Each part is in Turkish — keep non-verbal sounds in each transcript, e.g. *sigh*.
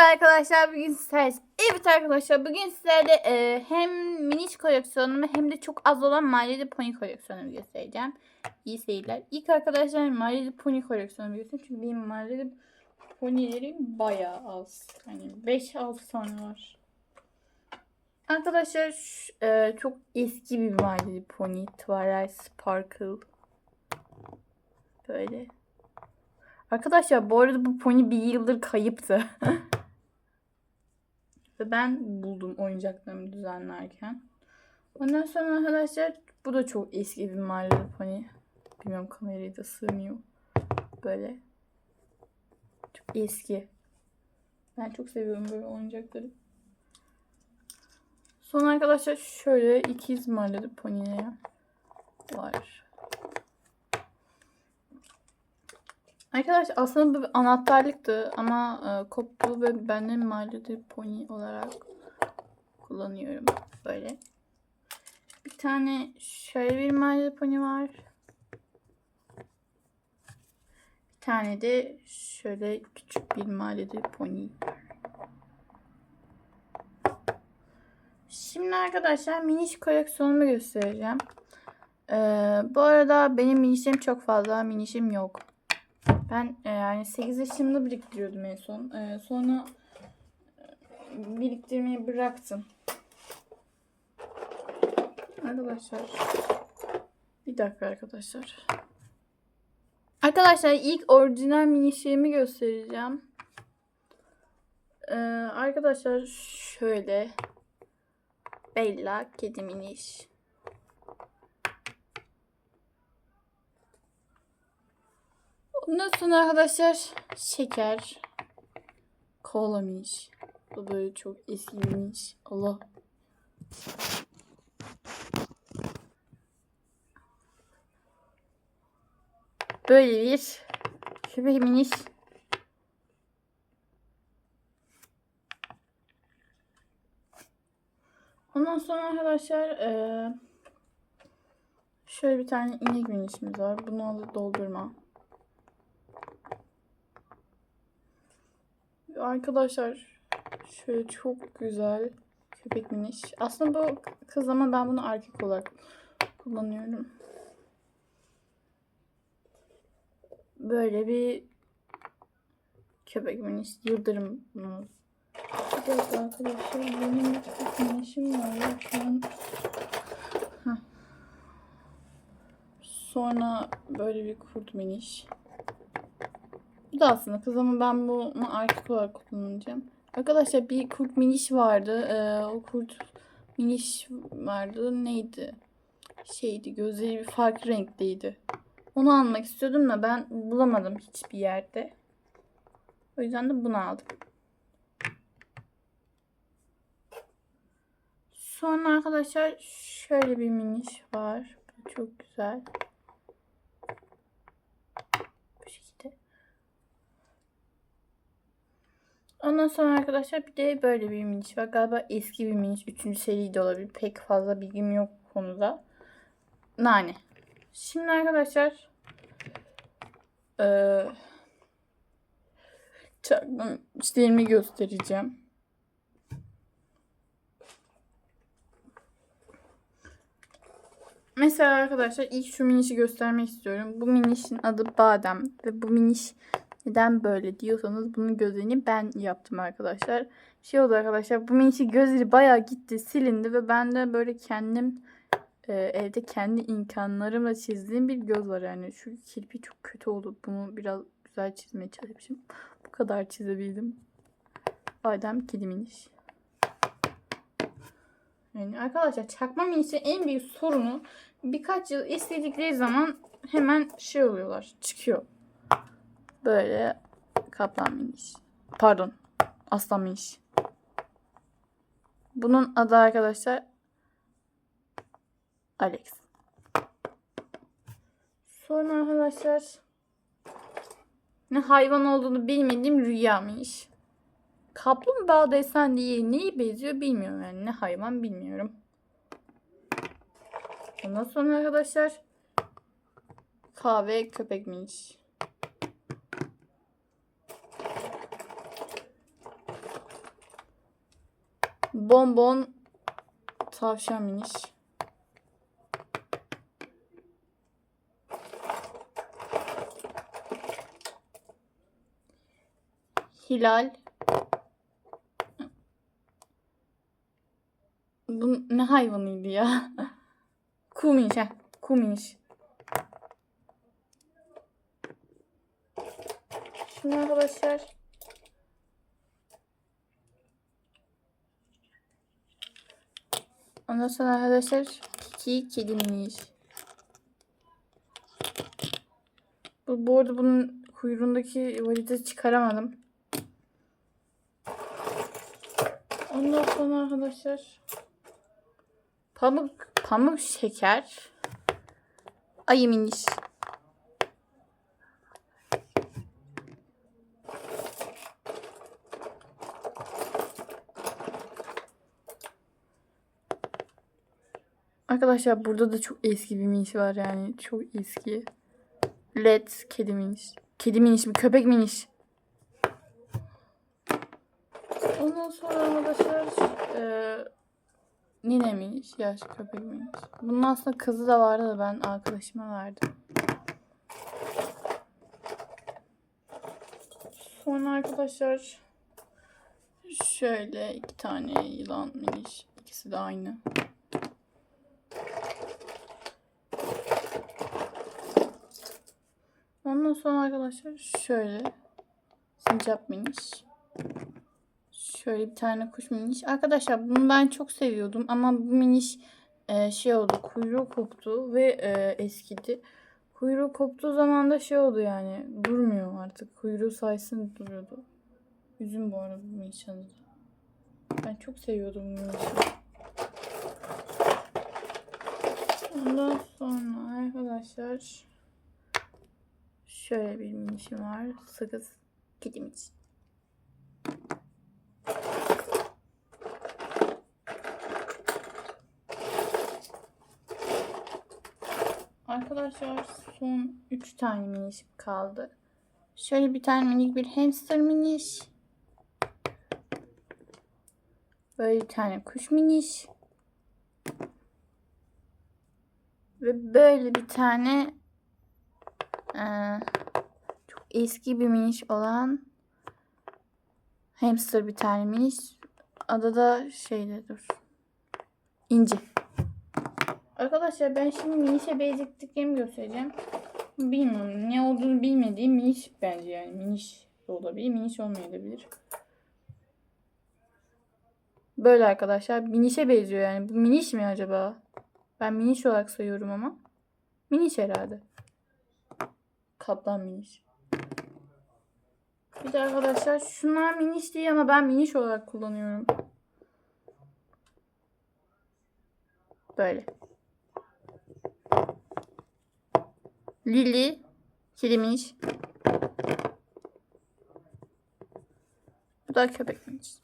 Merhaba arkadaşlar bugün sizlerle Evet arkadaşlar bugün sizlerle e, hem miniş koleksiyonumu hem de çok az olan My Pony koleksiyonumu göstereceğim. İyi seyirler. İlk arkadaşlar My Pony koleksiyonumu göstereyim. Çünkü benim My Little Pony'lerim bayağı az. Hani 5-6 tane var. Arkadaşlar e, çok eski bir My Pony. Twilight Sparkle. Böyle. Arkadaşlar bu arada bu pony bir yıldır kayıptı. *laughs* Ve ben buldum oyuncaklarımı düzenlerken. Ondan sonra arkadaşlar bu da çok eski bir mağaralı pony. Bilmiyorum kamerayı da sığmıyor. Böyle. Çok eski. Ben çok seviyorum böyle oyuncakları. Sonra arkadaşlar şöyle ikiz mağaralı pony'ler var. Arkadaşlar aslında bu bir anahtarlıktı ama e, koptu ve ben de My Little Pony olarak kullanıyorum böyle. Bir tane şöyle bir Little Pony var. Bir tane de şöyle küçük bir Little Pony var. Şimdi arkadaşlar miniş koleksiyonumu göstereceğim. Ee, bu arada benim minişim çok fazla, minişim yok. Ben e, yani 8 yaşımda biriktiriyordum en son. E, sonra e, biriktirmeyi bıraktım. Arkadaşlar. Bir dakika arkadaşlar. Arkadaşlar ilk orijinal minişlerimi göstereceğim. E, arkadaşlar şöyle. Bella kedi miniş. Ondan sonra arkadaşlar şeker. Kola miş. Bu böyle çok eskimiş. Allah. Böyle bir köpek miniş. Ondan sonra arkadaşlar eee, şöyle bir tane inek minişimiz var. Bunu alıp doldurma. Arkadaşlar şöyle çok güzel köpek miniş. Aslında bu kız ama ben bunu erkek olarak kullanıyorum. Böyle bir köpek miniş. Yıldırım. Bir dakika arkadaşlar benim köpek minişim var ya. Sonra böyle bir kurt miniş. Bu da aslında kız ama ben bunu erkek olarak kullanacağım. Arkadaşlar bir kurt miniş vardı. Ee, o kurt miniş vardı. Neydi? Şeydi gözleri bir farklı renkteydi. Onu almak istiyordum da ben bulamadım hiçbir yerde. O yüzden de bunu aldım. Sonra arkadaşlar şöyle bir miniş var. Çok güzel. Bu şekilde. Ondan sonra arkadaşlar bir de böyle bir miniş var. Galiba eski bir miniş. Üçüncü seri de olabilir. Pek fazla bilgim yok bu konuda. Nane. Şimdi arkadaşlar eee çakma işlerimi göstereceğim. Mesela arkadaşlar ilk şu minişi göstermek istiyorum. Bu minişin adı Badem ve bu miniş neden böyle diyorsanız bunun gözlerini ben yaptım arkadaşlar. Şey oldu arkadaşlar bu minişin gözleri bayağı gitti silindi ve ben de böyle kendim e, evde kendi imkanlarımla çizdiğim bir göz var yani. Şu kirpi çok kötü oldu. Bunu biraz güzel çizmeye çalışmışım. Bu kadar çizebildim. Badem kedi miniş. Yani arkadaşlar çakma minişin en büyük sorunu birkaç yıl istedikleri zaman hemen şey oluyorlar. Çıkıyor. Böyle kaplan miniş. Pardon. Aslan miniş. Bunun adı arkadaşlar Alex. Sonra arkadaşlar ne hayvan olduğunu bilmediğim rüyamış. Kaplumbağa desen diye neyi benziyor bilmiyorum yani ne hayvan bilmiyorum. Ondan sonra arkadaşlar kahve köpek Bonbon tavşan miniş. Hilal. Bu ne hayvanıydı ya? *laughs* Kumiş ha. Kumiş. Şimdi arkadaşlar Ondan sonra arkadaşlar Kiki kedi miniş. Bu, bu arada bunun kuyruğundaki validesi çıkaramadım. Ondan sonra arkadaşlar pamuk pamuk şeker ayı miniş. Arkadaşlar burada da çok eski bir miniş var yani çok eski. Led kedi miniş. Kedi miniş mi? Köpek miniş. Ondan sonra arkadaşlar e, nine miniş. Yaş köpek miniş. Bunun aslında kızı da vardı da ben arkadaşıma verdim. Sonra arkadaşlar şöyle iki tane yılan miniş. İkisi de aynı. Ondan sonra arkadaşlar şöyle sincap miniş. Şöyle bir tane kuş miniş. Arkadaşlar bunu ben çok seviyordum ama bu miniş e, şey oldu kuyruğu koptu ve e, eskidi. Kuyruğu koptuğu zaman da şey oldu yani durmuyor artık. Kuyruğu sayesinde duruyordu. Üzüm bu arada bu minişin adı. Ben çok seviyordum bu minişi. Ondan sonra arkadaşlar Şöyle bir minişim var. Sakız kedim için. Arkadaşlar son 3 tane minişim kaldı. Şöyle bir tane minik bir hamster miniş. Böyle bir tane kuş miniş. Ve böyle bir tane çok eski bir miniş olan hamster bir tane miniş. Adı da şeyde dur. İnci. Arkadaşlar ben şimdi minişe benzettiklerimi göstereceğim. Bilmiyorum ne olduğunu bilmediğim miniş bence yani miniş de olabilir miniş olmayabilir. Böyle arkadaşlar minişe benziyor yani. Bu miniş mi acaba? Ben miniş olarak sayıyorum ama. Miniş herhalde. Kaplan miniş. Bir de arkadaşlar şunlar miniş değil ama ben miniş olarak kullanıyorum. Böyle. Lili. Kedi miniş. Bu da köpek miniş.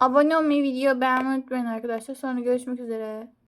Abone olmayı, video beğenmeyi unutmayın arkadaşlar. Sonra görüşmek üzere.